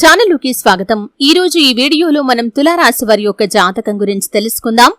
ఛానల్లోకి స్వాగతం. ఈ రోజు ఈ వీడియోలో మనం తులారాశి వారి యొక్క జాతకం గురించి తెలుసుకుందాం.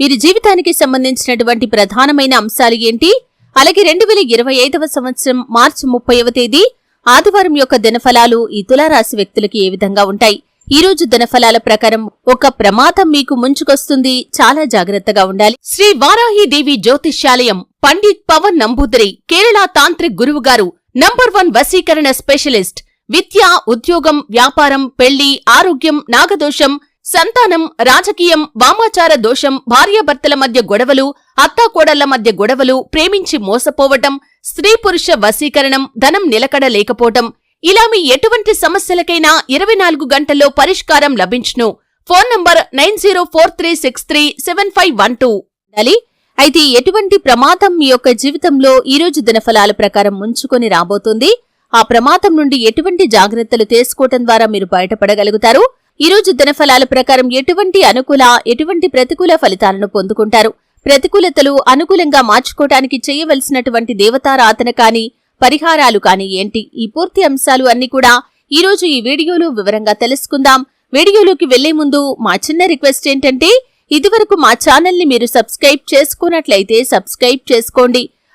వీరి జీవితానికి సంబంధించినటువంటి ప్రధానమైన అంశాలు ఏంటి? అలాగే రెండు వేల ఇరవై ఐదవ సంవత్సరం మార్చి ముప్పైవ తేదీ ఆదివారం యొక్క దినఫలాలు ఈ తులారాశి వ్యక్తులకి ఏ విధంగా ఉంటాయి? ఈ రోజు దినఫలాల ప్రకారం ఒక ప్రమాదం మీకు ముంచుకొస్తుంది. చాలా జాగ్రత్తగా ఉండాలి. శ్రీ వారాహి దేవి జ్యోతిష్యాలయం పండిత్ పవన్ నంబూదరి కేరళ తాంత్రిక్ గురువు గారు నంబర్ వన్ వశీకరణ స్పెషలిస్ట్ విద్య ఉద్యోగం వ్యాపారం పెళ్ళి ఆరోగ్యం నాగదోషం సంతానం రాజకీయం వామాచార దోషం భార్యాభర్తల మధ్య గొడవలు అత్తాకోడళ్ళ మధ్య గొడవలు ప్రేమించి మోసపోవటం స్త్రీ పురుష వశీకరణం ధనం నిలకడ లేకపోవటం ఇలా మీ ఎటువంటి సమస్యలకైనా ఇరవై నాలుగు గంటల్లో పరిష్కారం లభించును. Phone number nine zero four three six three seven five one two. అయితే ఎటువంటి ప్రమాదం మీ యొక్క జీవితంలో ఈ రోజు దినఫలాల ప్రకారం ముంచుకొని రాబోతుంది? ఆ ప్రమాదం నుండి ఎటువంటి జాగ్రత్తలు తీసుకోవటం ద్వారా మీరు బయటపడగలుగుతారు? ఈరోజు దినఫలాల ప్రకారం ఎటువంటి అనుకూల ఎటువంటి ప్రతికూల ఫలితాలను పొందుకుంటారు? ప్రతికూలతలు అనుకూలంగా మార్చుకోవటానికి చేయవలసినటువంటి దేవతారాధన కాని పరిహారాలు కాని ఏంటి? ఈ పూర్తి అంశాలు అన్ని కూడా ఈరోజు ఈ వీడియోలో వివరంగా తెలుసుకుందాం. వీడియోలోకి వెళ్ళే ముందు మా చిన్న రిక్వెస్ట్ ఏంటంటే ఇదివరకు మా ఛానల్ని మీరు సబ్స్క్రైబ్ చేసుకున్నట్లయితే సబ్స్క్రైబ్ చేసుకోండి.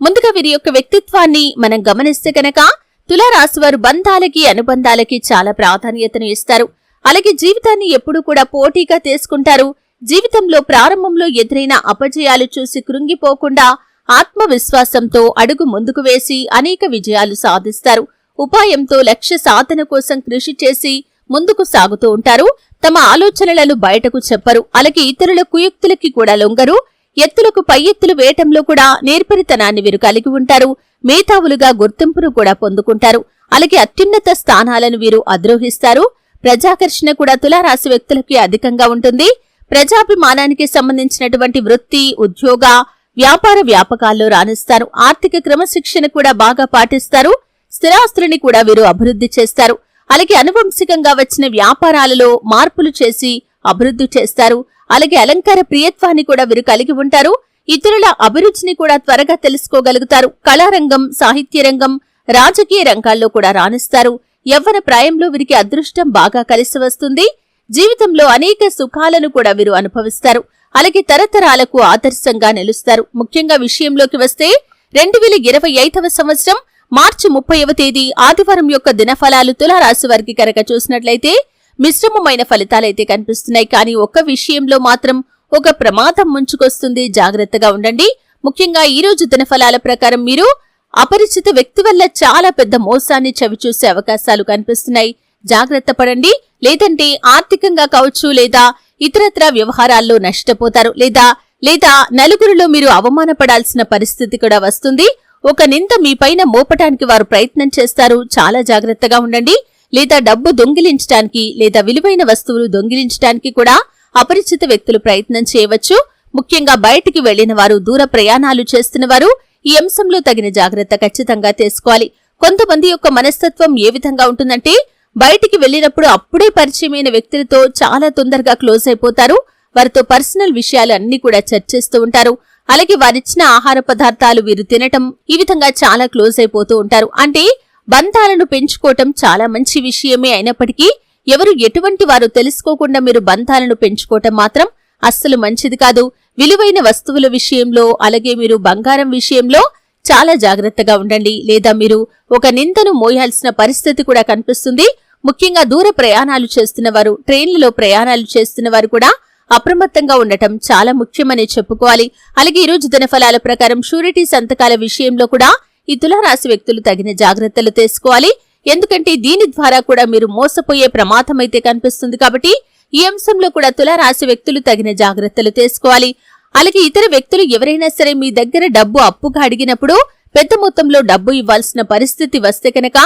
ముందుగా వీరి యొక్క వ్యక్తిత్వాన్ని మనం గమనిస్తే కనుక తులారాశి వారు బంధాలకి అనుబంధాలకి చాలా ప్రాధాన్యతను ఇస్తారు. అలాగే జీవితాన్ని ఎప్పుడూ కూడా పోటీగా తీసుకుంటారు. జీవితంలో ప్రారంభంలో ఎదురైన అపజయాలు చూసి కృంగిపోకుండా ఆత్మవిశ్వాసంతో అడుగు ముందుకు వేసి అనేక విజయాలు సాధిస్తారు. ఉపాయంతో లక్ష్య సాధన కోసం కృషి చేసి ముందుకు సాగుతూ ఉంటారు. తమ ఆలోచనలను బయటకు చెప్పరు. అలాగే ఇతరుల కుయుక్తులకి కూడా లొంగరు. ఎత్తులకు పై ఎత్తులు వేయటంలో కూడా నేర్పరితనాన్ని వీరు కలిగి ఉంటారు. మేధావులుగా గుర్తింపును కూడా పొందుకుంటారు. అలాగే అత్యున్నత స్థానాలను వీరు అధిరోహిస్తారు. ప్రజాకర్షణ కూడా తులారాశి వ్యక్తులకి అధికంగా ఉంటుంది. ప్రజాభిమానానికి సంబంధించినటువంటి వృత్తి ఉద్యోగ వ్యాపార వ్యాపకాల్లో రాణిస్తారు. ఆర్థిక క్రమశిక్షణ కూడా బాగా పాటిస్తారు. స్థిరాస్తులని కూడా వీరు అభివృద్ధి చేస్తారు. అలాగే అనువంశికంగా వచ్చిన వ్యాపారాలలో మార్పులు చేసి అభివృద్ధి చేస్తారు. అలాగే అలంకార ప్రియత్వాన్ని కూడా వీరు కలిగి ఉంటారు. ఇతరుల అభిరుచిని కూడా త్వరగా తెలుసుకోగలుగుతారు. కళారంగం సాహిత్య రంగం రాజకీయ రంగాల్లో కూడా రాణిస్తారు. యవ్వన ప్రాయంలో వీరికి అదృష్టం బాగా కలిసి వస్తుంది. జీవితంలో అనేక సుఖాలను కూడా వీరు అనుభవిస్తారు. అలాగే తరతరాలకు ఆదర్శంగా నిలుస్తారు. ముఖ్యంగా విషయంలోకి వస్తే రెండు వేల ఇరవై ఐదవ సంవత్సరం మార్చి ముప్పైవ తేదీ ఆదివారం యొక్క దినఫలాలు తులారాశి వారికి కనుక చూసినట్లయితే మిశ్రమమైన ఫలితాలైతే కనిపిస్తున్నాయి. కానీ ఒక్క విషయంలో మాత్రం ఒక ప్రమాదం ముంచుకొస్తుంది. జాగ్రత్తగా ఉండండి. ముఖ్యంగా ఈ రోజు దినఫలాల ప్రకారం మీరు అపరిచిత వ్యక్తి వల్ల చాలా పెద్ద మోసాన్ని చవిచూసే అవకాశాలు కనిపిస్తున్నాయి. జాగ్రత్త పడండి. లేదంటే ఆర్థికంగా కావచ్చు లేదా ఇతరత్ర వ్యవహారాల్లో నష్టపోతారు లేదా లేదా నలుగురిలో మీరు అవమానపడాల్సిన పరిస్థితి కూడా వస్తుంది. ఒక నింద మీపైన మోపటానికి వారు ప్రయత్నం చేస్తారు. చాలా జాగ్రత్తగా ఉండండి. లేదా డబ్బు దొంగిలించడానికి లేదా విలువైన వస్తువులు దొంగిలించడానికి కూడా అపరిచిత వ్యక్తులు ప్రయత్నం చేయవచ్చు. ముఖ్యంగా బయటికి వెళ్ళిన వారు దూర ప్రయాణాలు చేస్తున్న వారు ఈ అంశంలో తగిన జాగ్రత్త ఖచ్చితంగా తీసుకోవాలి. కొంతమంది యొక్క మనస్తత్వం ఏ విధంగా ఉంటుందంటే బయటికి వెళ్ళినప్పుడు అప్పుడే పరిచయమైన వ్యక్తులతో చాలా తొందరగా క్లోజ్ అయిపోతారు. వారితో పర్సనల్ విషయాలు అన్ని కూడా చర్చిస్తూ ఉంటారు. అలాగే వారిచ్చిన ఆహార పదార్థాలు వీరు తినటం ఈ విధంగా చాలా క్లోజ్ అయిపోతూ ఉంటారు. అంటే బంధాలను పెంచుకోవటం చాలా మంచి విషయమే అయినప్పటికీ ఎవరు ఎటువంటి వారు తెలుసుకోకుండా మీరు బంధాలను పెంచుకోవటం మాత్రం అస్సలు మంచిది కాదు. విలువైన వస్తువుల విషయంలో అలాగే మీరు బంగారం విషయంలో చాలా జాగ్రత్తగా ఉండండి. లేదా మీరు ఒక నిందను మోయాల్సిన పరిస్థితి కూడా కనిపిస్తుంది. ముఖ్యంగా దూర ప్రయాణాలు చేస్తున్న వారు ట్రైన్లలో ప్రయాణాలు చేస్తున్న వారు కూడా అప్రమత్తంగా ఉండటం చాలా ముఖ్యమని చెప్పుకోవాలి. అలాగే ఈరోజు దినఫలాల ప్రకారం షూరిటీ సంతకాల విషయంలో కూడా ఈ తులారాశి వ్యక్తులు తగిన జాగ్రత్తలు తీసుకోవాలి. ఎందుకంటే దీని ద్వారా కూడా మీరు మోసపోయే ప్రమాదం అయితే కనిపిస్తుంది కాబట్టి ఈ అంశంలో కూడా తులారాశి వ్యక్తులు తగిన జాగ్రత్తలు తీసుకోవాలి. అలాగే ఇతర వ్యక్తులు ఎవరైనా సరే మీ దగ్గర డబ్బు అప్పుగా అడిగినప్పుడు పెద్ద మొత్తంలో డబ్బు ఇవ్వాల్సిన పరిస్థితి వస్తే కనుక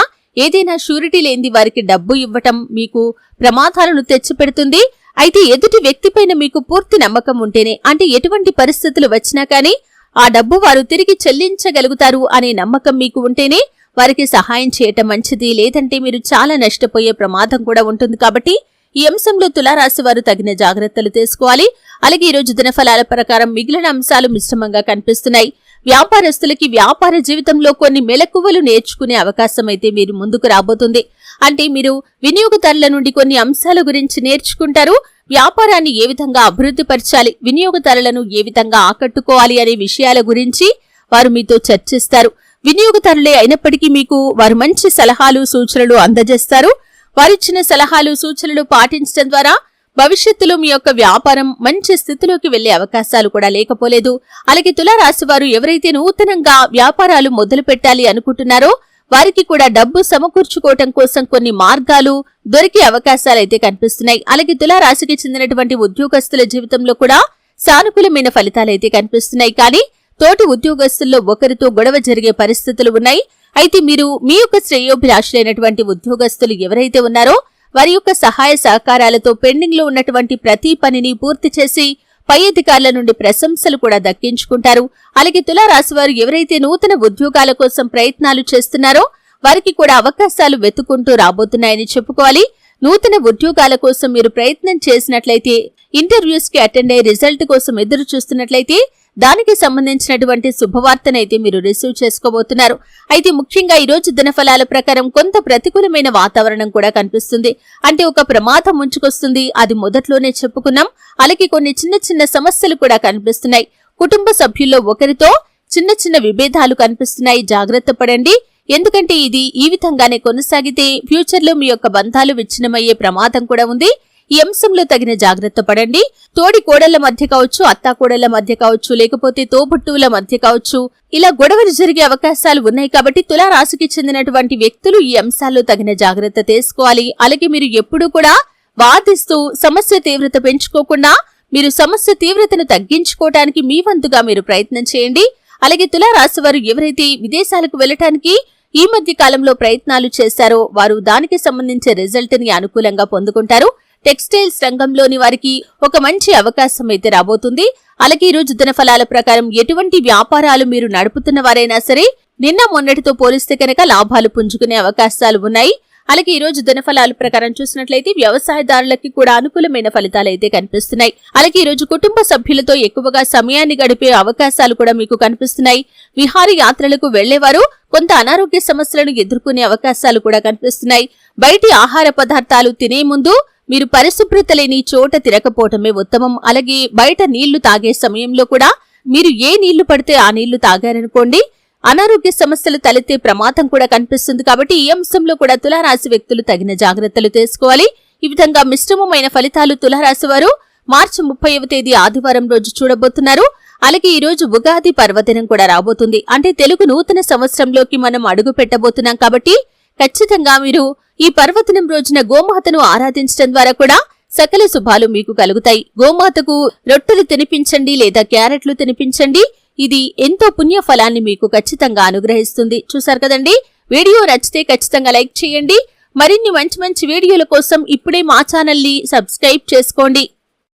ఏదైనా షూరిటీ లేని వారికి డబ్బు ఇవ్వటం మీకు ప్రమాదాలను తెచ్చిపెడుతుంది. అయితే ఎదుటి వ్యక్తిపైన మీకు పూర్తి నమ్మకం ఉంటేనే అంటే ఎటువంటి పరిస్థితులు వచ్చినా కానీ ఆ డబ్బు వారు తిరిగి చెల్లించగలుగుతారు అనే నమ్మకం మీకు ఉంటేనే వారికి సహాయం చేయటం మంచిది. లేదంటే మీరు చాలా నష్టపోయే ప్రమాదం కూడా ఉంటుంది కాబట్టి ఈ అంశంలో తులారాశి వారు తగిన జాగ్రత్తలు తీసుకోవాలి. అలాగే ఈ రోజు దినఫలాల ప్రకారం మిగిలిన అంశాలు మిశ్రమంగా కనిపిస్తున్నాయి. వ్యాపారస్తులకి వ్యాపార జీవితంలో కొన్ని మెలకువలు నేర్చుకునే అవకాశం అయితే మీరు ముందుకు రాబోతుంది. అంటే మీరు వినియోగదారుల నుండి కొన్ని అంశాల గురించి నేర్చుకుంటారు. వ్యాపారాన్ని ఏ విధంగా అభివృద్ధి పరచాలి వినియోగదారులను ఏ విధంగా ఆకట్టుకోవాలి అనే విషయాల గురించి వారు మీతో చర్చిస్తారు. వినియోగదారులే అయినప్పటికీ మీకు వారు మంచి సలహాలు సూచనలు అందజేస్తారు. వారిచ్చిన సలహాలు సూచనలు పాటించడం ద్వారా భవిష్యత్తులో మీ యొక్క వ్యాపారం మంచి స్థితిలోకి వెళ్ళే అవకాశాలు కూడా లేకపోలేదు. అలాగే తులారాశి వారు ఎవరైతే నూతనంగా వ్యాపారాలు మొదలు పెట్టాలి అనుకుంటున్నారో వారికి కూడా డబ్బు సమకూర్చుకోవటం కోసం కొన్ని మార్గాలు దొరికే అవకాశాలు అయితే కనిపిస్తున్నాయి. అలాగే తులారాశికి చెందినటువంటి ఉద్యోగస్తుల జీవితంలో కూడా సానుకూలమైన ఫలితాలు అయితే కనిపిస్తున్నాయి. కానీ తోటి ఉద్యోగస్తుల్లో ఒకరితో గొడవ జరిగే పరిస్థితులు ఉన్నాయి. అయితే మీరు మీ యొక్క శ్రేయోభిలాషులైనటువంటి ఉద్యోగస్తులు ఎవరైతే ఉన్నారో వారి యొక్క సహాయ సహకారాలతో పెండింగ్లో ఉన్నటువంటి ప్రతి పనిని పూర్తి చేసి పై అధికారుల నుండి ప్రశంసలు కూడా దక్కించుకుంటారు. అలాగే తులారాశి వారు ఎవరైతే నూతన ఉద్యోగాల కోసం ప్రయత్నాలు చేస్తున్నారో వారికి కూడా అవకాశాలు వెతుకుంటూ రాబోతున్నాయని చెప్పుకోవాలి. నూతన ఉద్యోగాల కోసం మీరు ప్రయత్నం చేసినట్లయితే ఇంటర్వ్యూస్కి అటెండ్ అయ్యి రిజల్ట్ కోసం ఎదురు చూస్తున్నట్లయితే దానికి సంబంధించినటువంటి శుభవార్తనైతే మీరు రిసీవ్ చేసుకోబోతున్నారు. అయితే ముఖ్యంగా ఈ రోజు దినఫలాల ప్రకారం కొంత ప్రతికూలమైన వాతావరణం కూడా కనిపిస్తుంది. అంటే ఒక ప్రమాదం ముంచుకొస్తుంది. అది మొదట్లోనే చెప్పుకున్నాం. అలాగే కొన్ని చిన్న చిన్న సమస్యలు కూడా కనిపిస్తున్నాయి. కుటుంబ సభ్యుల్లో ఒకరితో చిన్న చిన్న విభేదాలు కనిపిస్తున్నాయి. జాగ్రత్త పడండి. ఎందుకంటే ఇది ఈ విధంగానే కొనసాగితే ఫ్యూచర్లో మీ యొక్క బంధాలు విచ్ఛిన్నమయ్యే ప్రమాదం కూడా ఉంది. ఈ అంశంలో తగిన జాగ్రత్త పడండి. తోడి కోడళ్ళ మధ్య కావచ్చు అత్తా కోడళ్ళ మధ్య కావచ్చు లేకపోతే తోబుట్టువుల మధ్య కావచ్చు ఇలా గొడవలు జరిగే అవకాశాలు ఉన్నాయి కాబట్టి తులారాశికి చెందినటువంటి వ్యక్తులు ఈ అంశాల్లో తగిన జాగ్రత్త తీసుకోవాలి. అలాగే మీరు ఎప్పుడూ కూడా వాదిస్తూ సమస్య తీవ్రత పెంచుకోకుండా మీరు సమస్య తీవ్రతను తగ్గించుకోవటానికి మీ వంతుగా మీరు ప్రయత్నం చేయండి. అలాగే తులారాశి వారు ఎవరైతే విదేశాలకు వెళ్ళటానికి ఈ మధ్య కాలంలో ప్రయత్నాలు చేశారో వారు దానికి సంబంధించిన రిజల్ట్ని అనుకూలంగా పొందుకుంటారు. టెక్స్టైల్స్ రంగంలోని వారికి ఒక మంచి అవకాశం అయితే రాబోతుంది. అలాగే ఈ రోజు దినఫలాల ప్రకారం ఎటువంటి వ్యాపారాలు మీరు నడుపుతున్న వారైనా సరే నిన్న మొన్నటితో పోలిస్తే కనుక లాభాలు పుంజుకునే అవకాశాలు ఉన్నాయి. అలాగే ఈ రోజు దినఫలాల ప్రకారం చూసినట్లయితే వ్యవసాయదారులకి కూడా అనుకూలమైన ఫలితాలు అయితే కనిపిస్తున్నాయి. అలాగే ఈ రోజు కుటుంబ సభ్యులతో ఎక్కువగా సమయాన్ని గడిపే అవకాశాలు కూడా మీకు కనిపిస్తున్నాయి. విహారయాత్రలకు వెళ్ళేవారు కొంత అనారోగ్య సమస్యలను ఎదుర్కొనే అవకాశాలు కూడా కనిపిస్తున్నాయి. బయటి ఆహార పదార్థాలు తినే ముందు మీరు పరిశుభ్రత లేని చోట తిరగపోవటమే ఉత్తమం. అలాగే బయట నీళ్ళు తాగే సమయంలో కూడా మీరు ఏ నీళ్ళు పడితే ఆ నీళ్ళు తాగారనుకోండి అనారోగ్య సమస్యలు తలెత్తే ప్రమాదం కూడా కనిపిస్తుంది కాబట్టి ఈ అంశంలో కూడా తులారాశి వ్యక్తులు తగిన జాగ్రత్తలు తీసుకోవాలి. ఈ విధంగా మిశ్రమమైన ఫలితాలు తులారాశి వారు మార్చి ముప్పైవ తేదీ ఆదివారం రోజు చూడబోతున్నారు. అలాగే ఈ రోజు ఉగాది పర్వదినం కూడా రాబోతుంది. అంటే తెలుగు నూతన సంవత్సరంలోకి మనం అడుగు పెట్టబోతున్నాం కాబట్టి ఖచ్చితంగా మీరు ఈ పర్వదినం రోజున గోమాతను ఆరాధించడం ద్వారా కూడా సకల శుభాలు మీకు కలుగుతాయి. గోమాతకు రొట్టెలు తినిపించండి లేదా క్యారెట్లు తినిపించండి. ఇది ఎంతో పుణ్య ఫలాన్ని మీకు ఖచ్చితంగా అనుగ్రహిస్తుంది. చూసారు కదండి? వీడియో నచ్చితే ఖచ్చితంగా లైక్ చేయండి. మరిన్ని మంచి మంచి వీడియోల కోసం ఇప్పుడే మా ఛానల్ని సబ్స్క్రైబ్ చేసుకోండి.